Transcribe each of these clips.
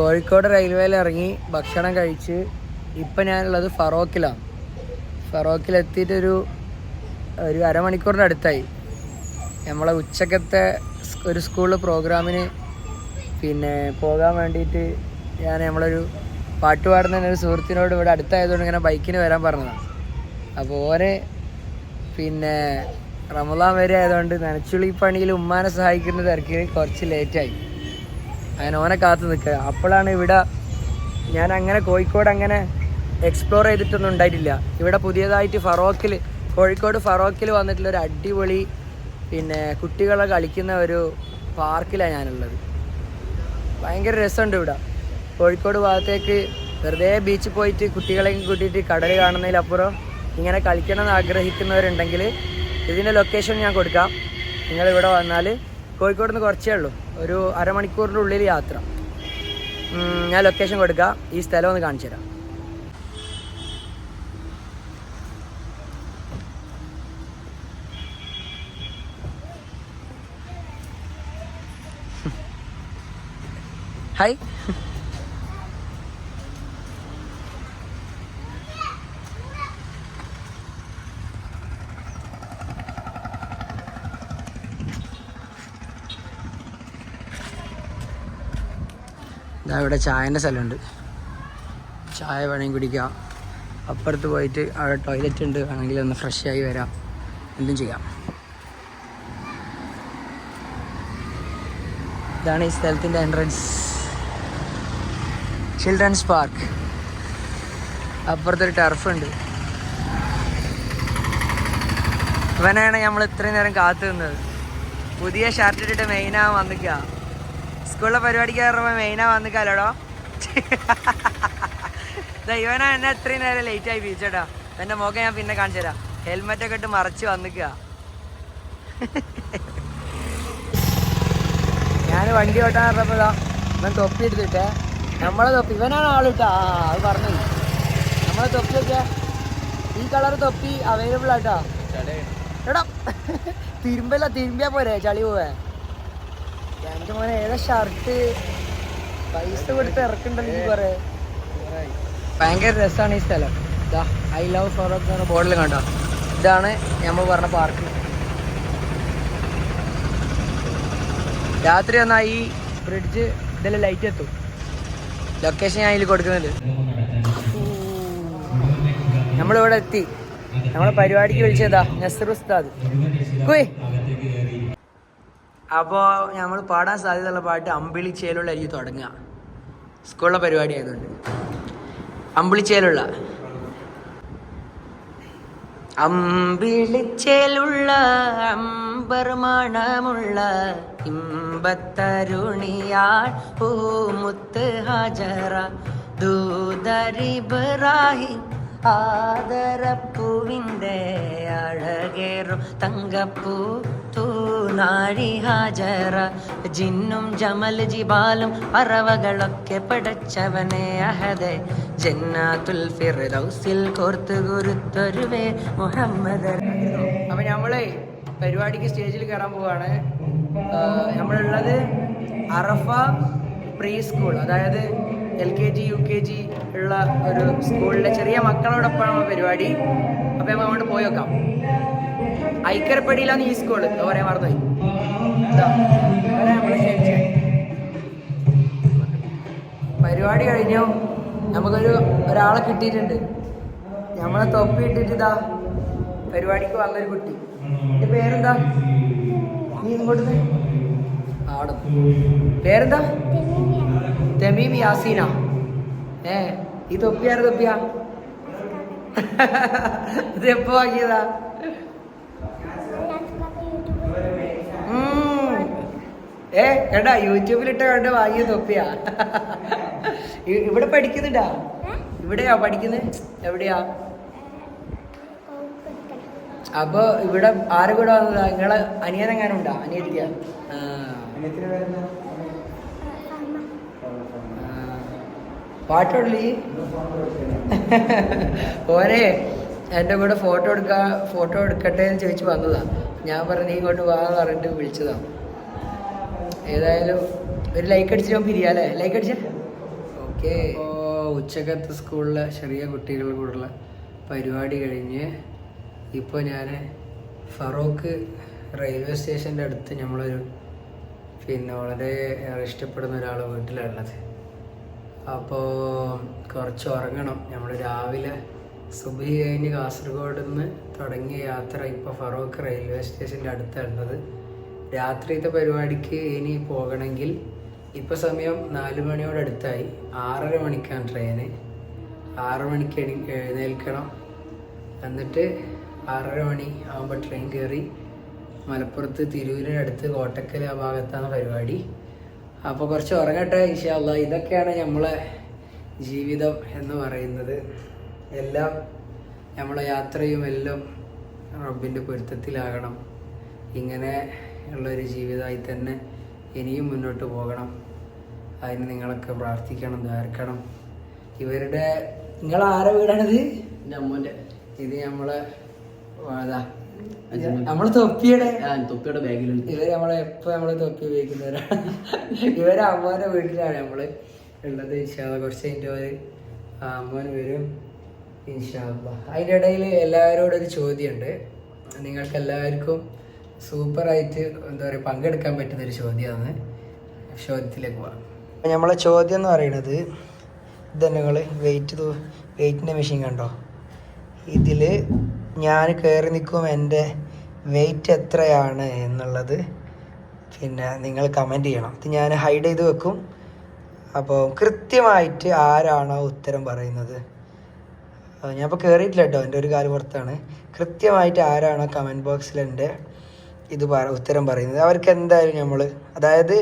കോഴിക്കോട് റെയിൽവേയിൽ ഇറങ്ങി ഭക്ഷണം കഴിച്ച് ഇപ്പം ഞാനുള്ളത് ഫറോക്കിലാണ്. ഫറോക്കിലെത്തിയിട്ടൊരു ഒരു അരമണിക്കൂറിന്റെ അടുത്തായി. നമ്മളെ ഉച്ചക്കത്തെ ഒരു സ്കൂളിൽ പ്രോഗ്രാമിന് പിന്നെ പോകാൻ വേണ്ടിയിട്ട് ഞാൻ നമ്മളൊരു പാട്ട് പാടുന്ന ഒരു സുഹൃത്തിനോട് ഇവിടെ അടുത്തായതുകൊണ്ട് ഇങ്ങനെ ബൈക്കിന് വരാൻ പറഞ്ഞതാണ് അപ്പോൾ ഓരെ പിന്നെ റമദാൻ വരെ ആയതുകൊണ്ട് നനച്ചുളി പണിയിൽ ഉമ്മാനെ സഹായിക്കുന്ന തിരക്കിൽ കുറച്ച് ലേറ്റായി. അങ്ങനെ ഓനെ കാത്തു നിൽക്കുക. അപ്പോഴാണ് ഇവിടെ ഞാൻ അങ്ങനെ കോഴിക്കോട് അങ്ങനെ എക്സ്പ്ലോർ ചെയ്തിട്ടൊന്നും ഉണ്ടായിട്ടില്ല. ഇവിടെ പുതിയതായിട്ട് ഫറോക്കിൽ കോഴിക്കോട് ഫറോക്കിൽ വന്നിട്ടുള്ള ഒരു അടിപൊളി പിന്നെ കുട്ടികളെ കളിക്കുന്ന ഒരു പാർക്കിലാണ് ഞാനുള്ളത്. ഭയങ്കര രസമുണ്ട് ഇവിടെ. കോഴിക്കോട് ഭാഗത്തേക്ക് വെറുതെ ബീച്ചിൽ പോയിട്ട് കുട്ടികളെയും കൂട്ടിയിട്ട് കടൽ കാണുന്നതിലപ്പുറം ഇങ്ങനെ കളിക്കണം എന്ന് ആഗ്രഹിക്കുന്നവരുണ്ടെങ്കിൽ ഇതിന്റെ ലൊക്കേഷൻ ഞാൻ കൊടുക്കാം. നിങ്ങൾ ഇവിടെ വന്നാൽ കോഴിക്കോട് നിന്ന് കുറച്ചേ ഉള്ളൂ. ഒരു അരമണിക്കൂറിന്റെ ഉള്ളിൽ യാത്ര ഞാൻ ലൊക്കേഷൻ കൊടുക്കാം. ഈ സ്ഥലം ഒന്ന് കാണിച്ചു തരാം. ഹായ് ഇവിടെ ചായന്റെ സ്ഥലമുണ്ട്. ചായ വേണമെങ്കിൽ കുടിക്കാം. അപ്പുറത്ത് പോയിട്ട് അവിടെ ടോയ്ലറ്റ് ഉണ്ട്. വേണമെങ്കിൽ ഒന്ന് ഫ്രഷ് ആയി വരാം. എന്തും ചെയ്യാം. ഇതാണ് ഈ സ്ഥലത്തിന്റെ എൻട്രൻസ് ചിൽഡ്രൻസ് പാർക്ക് അപ്പുറത്തൊരു ടർഫ് ഉണ്ട്. ഇവനാണ് നമ്മൾ ഇത്രയും നേരം കാത്തു നിന്നത്. പുതിയ ഷർട്ട് ഇട്ടിട്ട് മെയിനാ വന്നിക്ക സ്കൂളിലെ പരിപാടിക്ക് കയറുമ്പോൾ മെയിനാ വന്നിക്കാലോടോ ദൈവന എന്നെ ഇത്രയും നേരം ലേറ്റ് ആയി പിരിച്ചേട്ടാ എന്റെ മുഖം ഞാൻ പിന്നെ കാണിച്ചു തരാം. ഹെൽമെറ്റ് ഒക്കെ ഇട്ട് മറച്ച് വന്നിക്കുക ഞാൻ വണ്ടി ഓട്ടാൻ പറഞ്ഞപ്പോ ഇതാ ഇവൻ തൊപ്പി എടുത്തിട്ടേ. നമ്മളെ തൊപ്പി ഇവനാണ് ആളിട്ടാ അത് പറഞ്ഞു. നമ്മളെ തൊപ്പി തൊപ്പിയൊക്കെ ഈ കളർ തൊപ്പി അവൈലബിൾ ആട്ടോ. എടാ തിരുമ്പല്ല തിരുമ്പിയാ പോരെ ചളി പോവേ എന്റെ മോനെ ഏതാ ഷർട്ട് പൈസ കൊടുത്ത് ഇറക്കണ്ടല്ലോ ഈ കുറെ. ഭയങ്കര രസമാണ് ഈ സ്ഥലം. ഇതാ ഐ ലവ് ഫോറോക്ക് എന്ന് പറഞ്ഞ ബോർഡിൽ കണ്ടോ? ഇതാണ് നമ്മൾ പറഞ്ഞ പാർക്ക് രാത്രി വന്നാൽ ഈ ബ്രിഡ്ജ് ഇതിൽ ലൈറ്റ് എത്തും. ലൊക്കേഷൻ ഞാൻ അതിൽ കൊടുക്കുന്നത്. നമ്മളിവിടെ എത്തി. നമ്മളെ പരിപാടിക്ക് വിളിച്ചതാ നസർ ഉസ്താദ്. അപ്പോൾ നമ്മൾ പാടാൻ സാധ്യതയുള്ള പാട്ട് അമ്പിളിച്ചേലുള്ള എനിക്ക് തുടങ്ങുക. സ്കൂളിലെ പരിപാടി ആയതുകൊണ്ട്. അമ്പിളി ചേലുള്ള അമ്പിളിച്ചേലുള്ള അമ്പർമണമുള്ള ഇമ്പത്തരുണിയാൾ പൂമുത്ത് ഹാജറ. ദൂതരിബ്രാഹിം ആദരപ്പൂവിന്റെ അഴകേറും തങ്കപ്പൂ തൂനാഴി ഹാജറ. ജിന്നും ജമൽ ജിബാലും പറവകളൊക്കെ പടച്ചവനെ അഹദെ. ജന്നാത്തുൽ ഫിർദൗസിൽ കോർത്ത് കുരുത്തൊരുവേ മുഹമ്മദ്. അപ്പൊ നമ്മളെ പരിപാടിക്ക് സ്റ്റേജിൽ കയറാൻ പോവാണ്. നമ്മളുള്ളത് അറഫ പ്രീ സ്കൂൾ അതായത് L K G U K G ഉള്ള ഒരു സ്കൂളിലെ ചെറിയ മക്കളോടൊപ്പമാണ് പരിപാടി. അപ്പൊ നമ്മൾ അങ്ങോട്ട് പോയി നോക്കാം. ഐക്കരപ്പടിയിലാണ് ഈ സ്കൂൾ പറയാൻ ക്ഷണിച്ചേ. പരിപാടി കഴിഞ്ഞു. നമുക്കൊരു ഒരാളെ കിട്ടിയിട്ടുണ്ട്. നമ്മളെ തൊപ്പി ഇട്ടിട്ട് പരിപാടിക്ക് വന്നൊരു കുട്ടി. എന്റെ പേരെന്താ? നീ ഇങ്ങോട്ട് നിന്ന്. ആ, അവിടെ നിന്ന്. പേരെന്താ? തെമീം യാസീന. ഏ ഈ തൊപ്പിയാറ് തൊപ്പിയാ? ഇത് എപ്പോ ഏ കേട്ടാ യൂട്യൂബിലിട്ട് കണ്ട് വാങ്ങിയ തൊപ്പിയാ. ഇവിടെ പഠിക്കുന്നുണ്ടാ? ഇവിടെയാ പഠിക്കുന്നത് എവിടെയാ? അപ്പൊ ഇവിടെ ആരും കൂടെ വന്നതാ? നിങ്ങളെ അനിയനെങ്ങാനും ഉണ്ടാ അനിയത്തിയാ. പാട്ടുള്ളി ഓരെ എന്റെ കൂടെ ഫോട്ടോ എടുക്ക ഫോട്ടോ എടുക്കട്ടെ എന്ന് ചോദിച്ചു വന്നതാ. ഞാൻ പറഞ്ഞു നീ ഇങ്ങോട്ട് വാ എന്ന് പറഞ്ഞിട്ട് വിളിച്ചതാ. ഏതായാലും ഒരു ലൈക്ക് അടിച്ച് ഞാൻ പിരിയാ ലൈക്ക് അടിച്ച? ഓക്കെ. ഉച്ചക്കത്തെ സ്കൂളിലെ ചെറിയ കുട്ടികളുടെ കൂടെയുള്ള പരിപാടി കഴിഞ്ഞ് ഇപ്പോൾ ഞാൻ ഫറോക്ക് റെയിൽവേ സ്റ്റേഷന്റെ അടുത്ത് നമ്മളൊരു പിന്നെ വളരെ ഏറെ ഇഷ്ടപ്പെടുന്ന ഒരാൾ വീട്ടിലുള്ളത്. അപ്പോൾ കുറച്ച് ഉറങ്ങണം. നമ്മൾ രാവിലെ സുബി കഴിഞ്ഞ് കാസർഗോഡ് നിന്ന് തുടങ്ങിയ യാത്ര ഇപ്പോൾ ഫറോക്ക് റെയിൽവേ സ്റ്റേഷന്റെ അടുത്തുള്ളത് രാത്രിയത്തെ പരിപാടിക്ക് ഇനി പോകണമെങ്കിൽ ഇപ്പോൾ സമയം നാല് മണിയോടടുത്തായി. ആറര മണിക്കാണ് ട്രെയിന്. ആറ് മണിക്ക് എണി എഴുന്നേൽക്കണം. എന്നിട്ട് ആറര മണി ആകുമ്പോൾ ട്രെയിൻ കയറി മലപ്പുറത്ത് തിരൂരിനടുത്ത് കോട്ടക്കൽ ആ ഭാഗത്താണ് പരിപാടി. അപ്പോൾ കുറച്ച് ഉറങ്ങട്ടെ ഇൻഷാല്ല ഇതൊക്കെയാണ് നമ്മളെ ജീവിതം എന്ന് പറയുന്നത്. എല്ലാം നമ്മളെ യാത്രയും എല്ലാം റബ്ബിന്റെ പൊരുത്തത്തിലാകണം. ഇങ്ങനെ ഉള്ളൊരു ജീവിതമായി തന്നെ ഇനിയും മുന്നോട്ട് പോകണം. അതിന് നിങ്ങളൊക്കെ പ്രാർത്ഥിക്കണം ദ്വാരക്കണം. ഇവരുടെ നിങ്ങൾ ആരെ വീടാണിത്? അമ്മോന്റെ. ഇത് നമ്മളെ അതാ നമ്മളെ തൊപ്പിയുടെ. തൊപ്പിയുടെ ബാഗിലുണ്ട്. ഇവർ നമ്മളെ എപ്പോ നമ്മളെ തൊപ്പി ഉപയോഗിക്കുന്നവരാണ് ഇവരെ അമ്മോന്റെ വീട്ടിലാണ് നമ്മൾ ഉള്ളത് ഇൻഷാല്ല കുറച്ച് കഴിഞ്ഞിട്ട് അമ്മോന് വരും ഇൻഷാ അതിന്റെ ഇടയിൽ എല്ലാവരോടും ഒരു ചോദ്യമുണ്ട്. നിങ്ങൾക്ക് എല്ലാവർക്കും സൂപ്പറായിട്ട് എന്താ പറയുക പങ്കെടുക്കാൻ പറ്റുന്ന ഒരു ചോദ്യമാണ്. ചോദ്യത്തിലേക്ക് പോവാം നമ്മളെ ചോദ്യം എന്ന് പറയുന്നത് ഇതന്നെ വെയിറ്റ് വെയിറ്റിന്റെ മെഷീൻ കണ്ടോ? ഇതിൽ ഞാൻ കയറി നിൽക്കും എന്റെ വെയിറ്റ് എത്രയാണ് എന്നുള്ളത് പിന്നെ നിങ്ങൾ കമന്റ് ചെയ്യണം. ഇത് ഞാൻ ഹൈഡ് ചെയ്ത് വെക്കും. അപ്പോൾ കൃത്യമായിട്ട് ആരാണോ ഉത്തരം പറയുന്നത്? ഞാൻ ഇപ്പോൾ കയറിയിട്ടില്ല കേട്ടോ എന്റെ ഒരു കാൽ പുറത്താണ്. കൃത്യമായിട്ട് ആരാണോ കമന്റ് ബോക്സിൽ എന്റെ ഇത് പറ ഉത്തരം പറയുന്നത്. അവർക്ക് എന്തായാലും നമ്മൾ അതായത്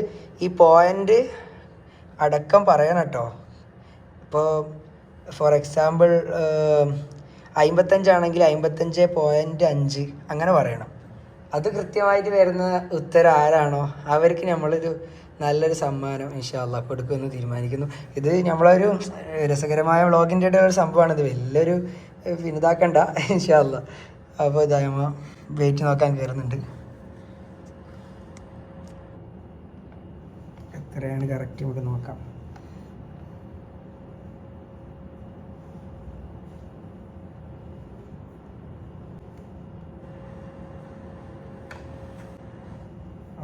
ഈ പോയിന്റ് അടക്കം പറയണം കേട്ടോ ഇപ്പോൾ ഫോർ എക്സാമ്പിൾ അമ്പത്തഞ്ചാണെങ്കിൽ അമ്പത്തഞ്ച് പോയിന്റ് അഞ്ച് അങ്ങനെ പറയണം. അത് കൃത്യമായിട്ട് വരുന്ന ഉത്തരം ആരാണോ അവർക്ക് നമ്മളൊരു നല്ലൊരു സമ്മാനം ഇൻഷാല്ല കൊടുക്കുമെന്ന് തീരുമാനിക്കുന്നു. ഇത് നമ്മളൊരു രസകരമായ വ്ളോഗിന്റെ ഒരു സംഭവമാണ്. ഇത് വലിയൊരു പിന്നെ ഇൻഷാല്ല അപ്പോൾ ഇതായ വെയിറ്റ് നോക്കാൻ കയറുന്നുണ്ട് എത്രയാണ് കറക്റ്റ് നമുക്ക് നോക്കാം.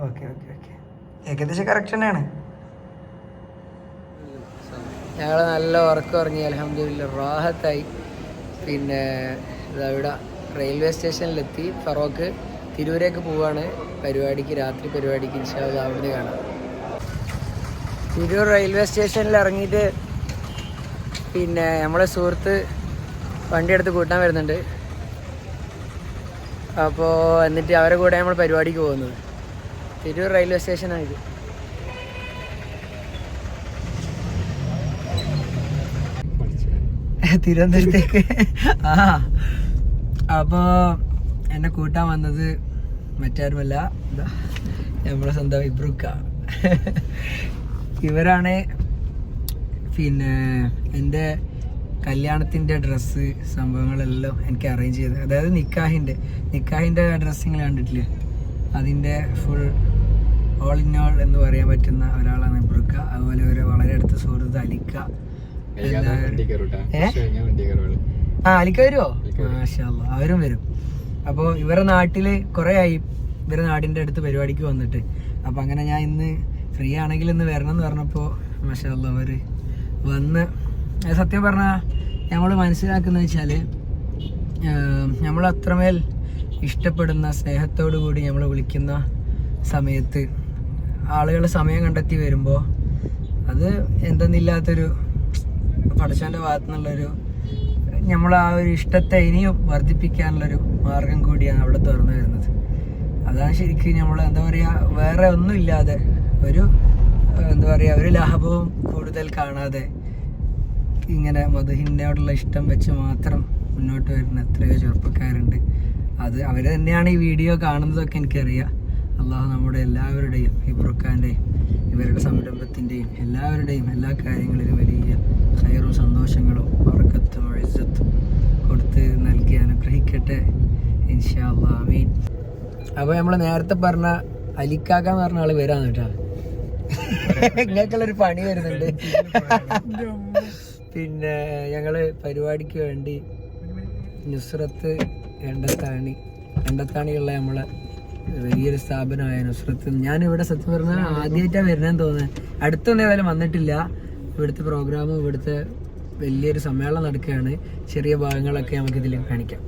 ഓക്കെ ഓക്കെ ഓക്കെ ഏകദേശം കറക്റ്റ് തന്നെയാണ്. ഞങ്ങൾ നല്ല ഉറക്കം ഉറങ്ങി അലഹമില്ല റാഹത്തായി. പിന്നെ ഇവിടെ റെയിൽവേ സ്റ്റേഷനിലെത്തി ഫറോക്ക് തിരൂരേക്ക് പോവാണ്. പരിപാടിക്ക് രാത്രി പരിപാടിക്ക് ഇൻഷാ അവിടുന്ന് കാണാം. തിരൂർ റെയിൽവേ സ്റ്റേഷനിൽ ഇറങ്ങിയിട്ട് പിന്നെ നമ്മളെ സുഹൃത്ത് വണ്ടി എടുത്ത് കൂട്ടാൻ വരുന്നുണ്ട്. അപ്പോൾ എന്നിട്ട് അവരെ കൂടെ നമ്മൾ പരിപാടിക്ക് പോകുന്നത്. തിരൂർ റെയിൽവേ സ്റ്റേഷനാണ് തിരുവനന്തപുരത്തേക്ക്. ആ അപ്പോൾ എന്നെ കൂട്ടാൻ വന്നത് മറ്റാരുമല്ല. നമ്മളെ സ്വന്തം ഇബ്രുക്ക ഇവരാണ് പിന്നെ എന്റെ കല്യാണത്തിന്റെ ഡ്രസ്സ് സംഭവങ്ങളെല്ലാം എനിക്ക് അറേഞ്ച് ചെയ്തത്. അതായത് നിക്കാഹിന്റെ നിക്കാഹിന്റെ ഡ്രസ്സിങ്ങൾ കണ്ടിട്ടില്ലേ? അതിന്റെ ഫുൾ ഓൾ ഇൻ ഓൾ എന്ന് പറയാൻ പറ്റുന്ന ഒരാളാണ് ഇബ്രുക്ക അതുപോലെ ഒരു വളരെ അടുത്ത സുഹൃത്ത് അലിക്ക? ആ അലിക്ക വരുമോ മാഷാ അവരും വരും. അപ്പോൾ ഇവരുടെ നാട്ടിൽ കുറേ ആയി. ഇവരുടെ നാടിന്റെ അടുത്ത് പരിപാടിക്ക് വന്നിട്ട്. അപ്പോൾ അങ്ങനെ ഞാൻ ഇന്ന് ഫ്രീ ആണെങ്കിൽ ഇന്ന് വരണം എന്ന് പറഞ്ഞപ്പോൾ മഷാല്ല അവർ വന്ന്. സത്യം പറഞ്ഞാൽ നമ്മൾ മനസ്സിലാക്കുന്നത് വെച്ചാൽ നമ്മൾ അത്രമേൽ ഇഷ്ടപ്പെടുന്ന സ്നേഹത്തോടു കൂടി നമ്മൾ വിളിക്കുന്ന സമയത്ത് ആളുകൾ സമയം കണ്ടെത്തി വരുമ്പോൾ അത് എന്തെന്നില്ലാത്തൊരു പടച്ചവന്റെ ഭാഗത്തു നിന്നുള്ളൊരു നമ്മൾ ആ ഒരു ഇഷ്ടത്തെ ഇനിയും വർദ്ധിപ്പിക്കാനുള്ളൊരു മാർഗം കൂടിയാണ് അവിടെ തുറന്നു വരുന്നത്. അതാണ് ശരിക്കും നമ്മൾ എന്താ പറയുക വേറെ ഒന്നും ഇല്ലാതെ ഒരു എന്താ പറയുക ഒരു ലാഭവും കൂടുതൽ കാണാതെ ഇങ്ങനെ മധുഹിനോടുള്ള ഇഷ്ടം വെച്ച് മാത്രം മുന്നോട്ട് വരുന്ന എത്രയോ ചെറുപ്പക്കാരുണ്ട്. അത് അവർ തന്നെയാണ് ഈ വീഡിയോ കാണുന്നതൊക്കെ എനിക്കറിയാം. അള്ളാഹു നമ്മുടെ എല്ലാവരുടെയും ഈ ബുറുക്കാന്റെയും ഇവരുടെ സംരംഭത്തിന്റെയും എല്ലാവരുടെയും എല്ലാ കാര്യങ്ങളിലും വലിയ ഹയറും സന്തോഷങ്ങളും വർക്കത്തും എഴുത്തും കൊടുത്ത് നൽകി അനുഗ്രഹിക്കട്ടെ. ഇൻഷാ അള്ളാഹ് ആമീൻ. അപ്പോൾ നമ്മൾ നേരത്തെ പറഞ്ഞ അലിക്കാക്ക എന്ന് പറഞ്ഞ ആൾ വരാന്ന് കേട്ടോ. നിങ്ങൾക്കുള്ളൊരു പണി വരുന്നുണ്ട്. പിന്നെ ഞങ്ങൾ പരിപാടിക്ക് വേണ്ടി നുസ്രത്ത് എണ്ടത്താണി എണ്ടത്താണിയുള്ള നമ്മളെ വലിയൊരു സ്ഥാപനമായ നുസ്രത്ത്. ഇവിടെ സത്യം പറഞ്ഞാൽ ആദ്യമായിട്ടാണ് വരുന്നതെന്ന് തോന്നുന്നത് അടുത്തൊന്നും ഏതായാലും വന്നിട്ടില്ല. ഇവിടുത്തെ പ്രോഗ്രാമും ഇവിടുത്തെ വലിയൊരു സമ്മേളനം നടക്കുകയാണ്. ചെറിയ ഭാഗങ്ങളൊക്കെ നമുക്ക് ഇതിൽ കാണിക്കാം.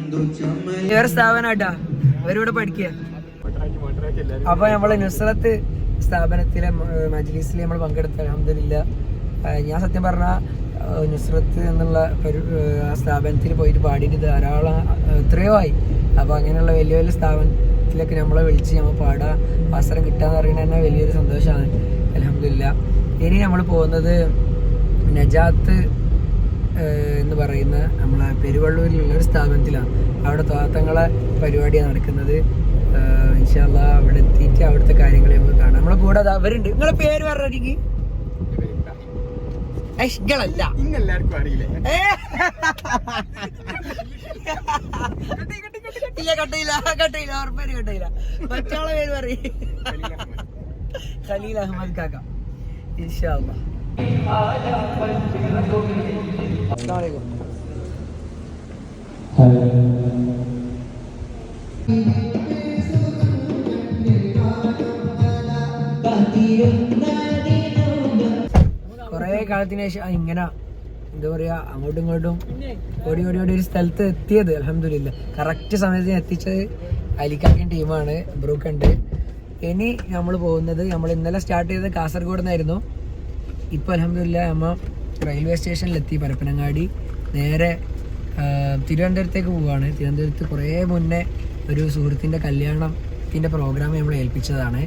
എന്തു സ്ഥാപനമായിട്ടാ അവരിവിടെ പഠിക്കുക അപ്പൊ നമ്മളെ നുസ്രത്ത് സ്ഥാപനത്തിലെ മജ്ലിസിൽ നമ്മൾ പങ്കെടുത്ത അഹമ്മദില്ല ഞാൻ സത്യം പറഞ്ഞ നുസ്രത്ത് എന്നുള്ള സ്ഥാപനത്തിൽ പോയിട്ട് പാടിയിട്ട് ധാരാളം എത്രയോ ആയി. അപ്പോൾ അങ്ങനെയുള്ള വലിയ വലിയ സ്ഥാപനത്തിലൊക്കെ നമ്മളെ വിളിച്ച് നമ്മൾ പാടാൻ അവസരം കിട്ടാന്ന് പറയുന്നത് തന്നെ വലിയൊരു സന്തോഷമാണ് അലഹമില്ല ഇനി നമ്മൾ പോകുന്നത് നജാത്ത് എന്ന് പറയുന്ന നമ്മളെ പെരുവള്ളൂരിലുള്ള ഒരു സ്ഥാപനത്തിലാണ്. അവിടെ തോത്തങ്ങളെ പരിപാടിയാണ് നടക്കുന്നത്. ഇൻഷാല്ല അവിടെ എത്തിയിട്ട് അവിടുത്തെ കാര്യങ്ങളെ നമുക്ക് കാണാം. നമ്മളെ കൂടെ അവരുണ്ട് നിങ്ങളെ പേര് പറഞ്ഞിരിക്കും ഇങ്ങളല്ല. ഇന്നെല്ലാവർക്കും അറിയില്ല? ഇല്ല കട്ടയില്ല കട്ടയില്ല ഉറപ്പേര് കട്ടയില്ല മറ്റാളെ പേര് പറയും. ഖലീൽ അഹമ്മദ് കാക്ക. ഇൻഷാല്ലാ അസ്സലാമു അലൈക്കും. കാലത്തിന് ശേഷം ഇങ്ങനെ എന്താ പറയാ അങ്ങോട്ടും ഇങ്ങോട്ടും ഓടി ഓടി ഓടി ഒരു സ്ഥലത്ത് എത്തിയത് അലഹമില്ല കറക്റ്റ് സമയത്ത് എത്തിച്ചത് അലിക്കാക്കിൻ ടീമാണ് ബ്രൂക്ക് ഉണ്ട്. ഇനി നമ്മൾ പോകുന്നത് നമ്മൾ ഇന്നലെ സ്റ്റാർട്ട് ചെയ്തത് കാസർഗോഡ് നിന്നായിരുന്നു. ഇപ്പൊ അലഹമില്ല നമ്മ റെയിൽവേ സ്റ്റേഷനിലെത്തി പരപ്പനങ്ങാടി. നേരെ തിരുവനന്തപുരത്തേക്ക് പോവുകയാണ് തിരുവനന്തപുരത്ത് കുറേ മുന്നേ ഒരു സുഹൃത്തിന്റെ കല്യാണത്തിന്റെ പ്രോഗ്രാം നമ്മൾ ഏൽപ്പിച്ചതാണ്.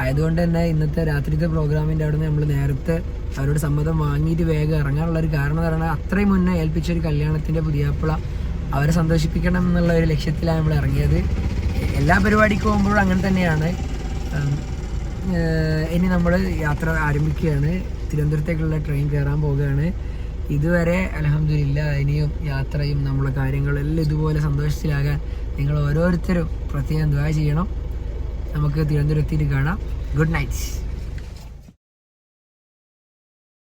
ആയതുകൊണ്ട് തന്നെ ഇന്നത്തെ രാത്രിത്തെ പ്രോഗ്രാമിന്റെ അവിടെ നിന്ന് നമ്മൾ നേരത്തെ അവരോട് സമ്മതം വാങ്ങിയിട്ട് വേഗം ഇറങ്ങാനുള്ള ഒരു കാരണം എന്ന് പറയുന്നത് അത്രയും മുന്നേ ഏൽപ്പിച്ച ഒരു കല്യാണത്തിന്റെ പുതിയാപ്പിള അവരെ സന്തോഷിപ്പിക്കണം എന്നുള്ള ഒരു ലക്ഷ്യത്തിലാണ് നമ്മൾ ഇറങ്ങിയത്. എല്ലാ പരിപാടിക്ക് പോകുമ്പോഴും അങ്ങനെ തന്നെയാണ്. ഇനി നമ്മൾ യാത്ര ആരംഭിക്കുകയാണ്. തിരുവനന്തപുരത്തേക്കുള്ള ട്രെയിൻ കയറാൻ പോവുകയാണ്. ഇതുവരെ അലഹമില്ല ഇനിയും യാത്രയും നമ്മളെ കാര്യങ്ങളെല്ലാം ഇതുപോലെ സന്തോഷത്തിലാകാൻ നിങ്ങൾ ഓരോരുത്തരും പ്രത്യേകം ദ്വാ ചെയ്യണം. നമുക്ക് തിരുവനന്തപുരത്തിൽ കാണാം. Good night.